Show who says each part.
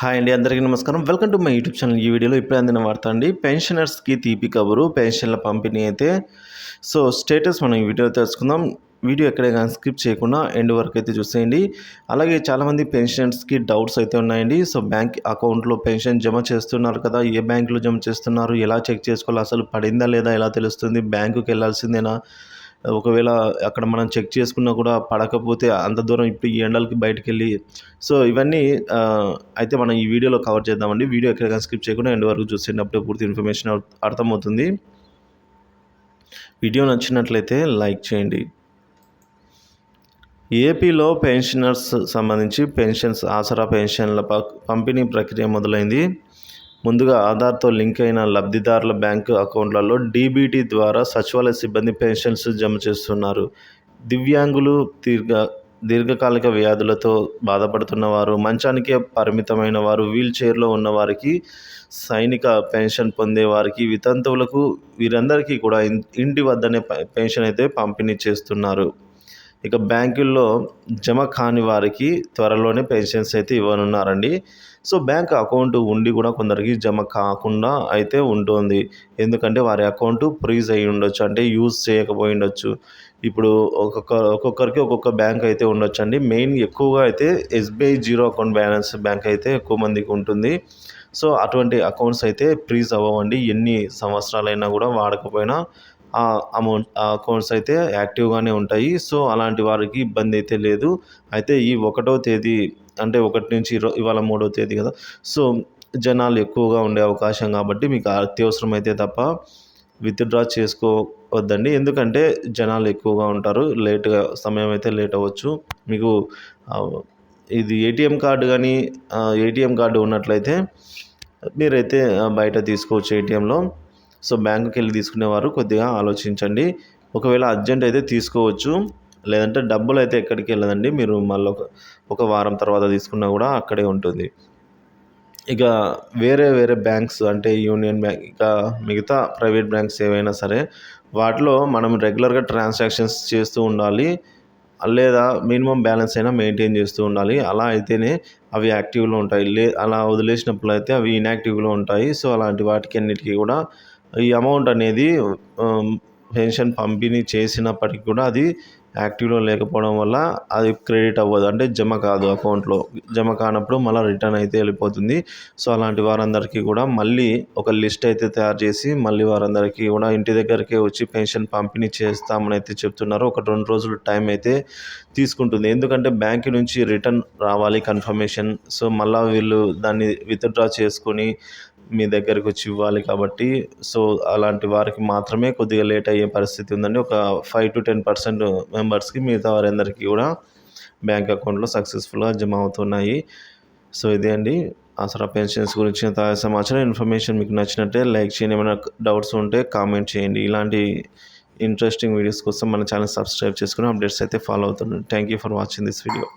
Speaker 1: Hi అండి అందరికీ నమస్కారం. Welcome to my YouTube channel. ఈ వీడియోలో ఇప్పుడే అందిన వార్త అండి. పెన్షనర్స్కి తీపి కబురు పెన్షన్ల పంపిణీ అయితే. సో స్టేటస్ మనం ఈ వీడియోలో తెలుసుకుందాం. వీడియో ఎక్కడే కానీ స్కిప్ చేయకుండా ఎండ్ వరకు అయితే చూసేయండి. అలాగే చాలామంది పెన్షనర్స్కి డౌట్స్ అయితే ఉన్నాయండి. సో బ్యాంక్ అకౌంట్లో పెన్షన్ జమ చేస్తున్నారు కదా ఏ బ్యాంకులో జమ చేస్తున్నారు ఎలా చెక్ చేసుకోవాలి అసలు పడిందా లేదా ఎలా తెలుస్తుంది బ్యాంకుకి వెళ్ళాల్సిందేనా ఒకవేళ అక్కడ మనం చెక్ చేసుకున్నా కూడా పడకపోతే అంత దూరం ఇప్పుడు ఈ ఎండలకి బయటకు వెళ్ళి సో ఇవన్నీ అయితే మనం ఈ వీడియోలో కవర్ చేద్దామండి. వీడియో ఎక్కడ స్కిప్ చేయకుండా ఎండ్ వరకు చూసేటప్పుడే పూర్తి ఇన్ఫర్మేషన్ అర్థమవుతుంది. వీడియో నచ్చినట్లయితే లైక్ చేయండి. ఏపీలో పెన్షనర్స్ సంబంధించి పెన్షన్స్ ఆసరా పెన్షన్ల ప- పంపిణీ ప్రక్రియ మొదలైంది. ముందుగా ఆధార్తో లింక్ అయిన లబ్ధిదారుల బ్యాంకు అకౌంట్లలో డీబీటీ ద్వారా సచివాలయ సిబ్బంది పెన్షన్స్ జమ చేస్తున్నారు. దివ్యాంగులు దీర్ఘ దీర్ఘకాలిక వ్యాధులతో బాధపడుతున్న వారు మంచానికే పరిమితమైన వారు వీల్ చైర్లో ఉన్నవారికి సైనిక పెన్షన్ పొందే వారికి వితంతువులకు వీరందరికీ కూడా ఇంటి వద్దనే పెన్షన్ అయితే పంపిణీ చేస్తున్నారు. ఇక బ్యాంకుల్లో జమ కాని వారికి త్వరలోనే పెన్షన్స్ అయితే ఇవ్వనున్నారండి. సో బ్యాంక్ అకౌంట్ ఉండి కూడా కొందరికి జమ కాకుండా అయితే ఉంటుంది. ఎందుకంటే వారి అకౌంట్ ఫ్రీజ్ అయి ఉండొచ్చు అంటే యూజ్ చేయకపోయి ఉండొచ్చు. ఇప్పుడు ఒక్కొక్క ఒక్కొక్కరికి ఒక్కొక్క బ్యాంక్ అయితే ఉండొచ్చు అండి మెయిన్ ఎక్కువగా అయితే SBI zero account balance bank అయితే ఎక్కువ మందికి ఉంటుంది. సో అటువంటి అకౌంట్స్ అయితే ఫ్రీజ్ అవ్వండి ఎన్ని సంవత్సరాలైనా కూడా వాడకపోయినా అమౌంట్ ఆ అకౌంట్స్ అయితే యాక్టివ్గానే ఉంటాయి. సో అలాంటి వారికి ఇబ్బంది అయితే లేదు. అయితే ఈ ఒకటో తేదీ అంటే ఒకటి నుంచి ఇరవై ఇవాళ మూడో తేదీ కదా. సో జనాలు ఎక్కువగా ఉండే అవకాశం కాబట్టి మీకు అత్యవసరం అయితే తప్ప విత్డ్రా చేసుకోవద్దండి. ఎందుకంటే జనాలు ఎక్కువగా ఉంటారు. లేట్గా సమయం అయితే లేట్ అవ్వచ్చు. మీకు ఇది ఏటీఎం కార్డు కానీ ఏటీఎం కార్డు ఉన్నట్లయితే మీరైతే బయట తీసుకోవచ్చు ఏటీఎంలో. సో బ్యాంకుకి వెళ్ళి తీసుకునేవారు. కొద్దిగా ఆలోచించండి. ఒకవేళ అర్జెంట్ అయితే తీసుకోవచ్చు. లేదంటే డబ్బులు అయితే ఎక్కడికి వెళ్ళదండి. మీరు మళ్ళీ ఒక ఒక వారం తర్వాత తీసుకున్నా కూడా అక్కడే ఉంటుంది. ఇక వేరే వేరే బ్యాంక్స్ అంటే యూనియన్ బ్యాంక్ ఇక మిగతా ప్రైవేట్ బ్యాంక్స్ ఏవైనా సరే వాటిలో మనం రెగ్యులర్గా ట్రాన్సాక్షన్స్ చేస్తూ ఉండాలి. లేదా మినిమం బ్యాలెన్స్ అయినా మెయింటైన్ చేస్తూ ఉండాలి. అలా అయితేనే అవి యాక్టివ్లో ఉంటాయి. లే అలా వదిలేసినప్పుడు అయితే అవి ఇన్యాక్టివ్లో ఉంటాయి. సో అలాంటి వాటికి అన్నిటికీ కూడా ఈ అమౌంట్ అనేది పెన్షన్ పంపిణీ చేసినప్పటికీ కూడా అది యాక్టివ్లో లేకపోవడం వల్ల అది క్రెడిట్ అవ్వదు. అంటే జమ కాదు అకౌంట్లో. జమ కానప్పుడు మళ్ళీ రిటర్న్ అయితే వెళ్ళిపోతుంది. సో అలాంటి వారందరికీ కూడా మళ్ళీ ఒక లిస్ట్ అయితే తయారు చేసి మళ్ళీ వారందరికీ కూడా ఇంటి దగ్గరికే వచ్చి పెన్షన్ పంపిణీ చేస్తామని అయితే చెప్తున్నారు. ఒక రెండు రోజులు టైం అయితే తీసుకుంటుంది. ఎందుకంటే బ్యాంక్ నుంచి రిటర్న్ రావాలి కన్ఫర్మేషన్. సో మళ్ళీ వీళ్ళు దాన్ని విత్డ్రా చేసుకొని మీ దగ్గరికి వచ్చి ఇవ్వాలి కాబట్టి సో అలాంటి వారికి మాత్రమే కొద్దిగా లేట్ అయ్యే పరిస్థితి ఉందండి. ఒక ఫైవ్ టు టెన్ పర్సెంట్ మెంబర్స్కి మిగతా వారందరికీ కూడా బ్యాంక్ అకౌంట్లో సక్సెస్ఫుల్గా జమ అవుతున్నాయి. సో ఇదే అండి. అసలు పెన్షన్స్ గురించిన తాజా సమాచారం ఇన్ఫర్మేషన్ మీకు నచ్చినట్టే లైక్ చేయండి. ఏమైనా డౌట్స్ ఉంటే కామెంట్ చేయండి. ఇలాంటి ఇంట్రెస్టింగ్ వీడియోస్ కోసం మన ఛానల్ సబ్స్క్రైబ్ చేసుకుని అప్డేట్స్ అయితే ఫాలో అవుతుంది thank you for watching this video